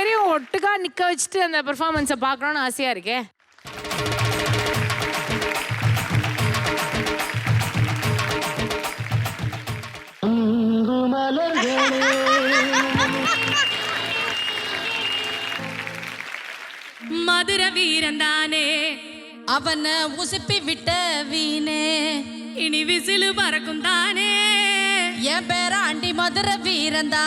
பேரையும் ஒட்டுக்கா நிக்க வச்சுட்டு அந்த பெர்ஃபார்மன்ஸை பார்க்கணும்னு ஆசையா இருக்கே. மதுர வீரன் தானே. அவன உசுப்பி விட்ட வீணே. இனி விசிலு பறக்கும் தானே. என் பேர மதுர வீரந்தா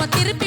நம்ம திருப்பி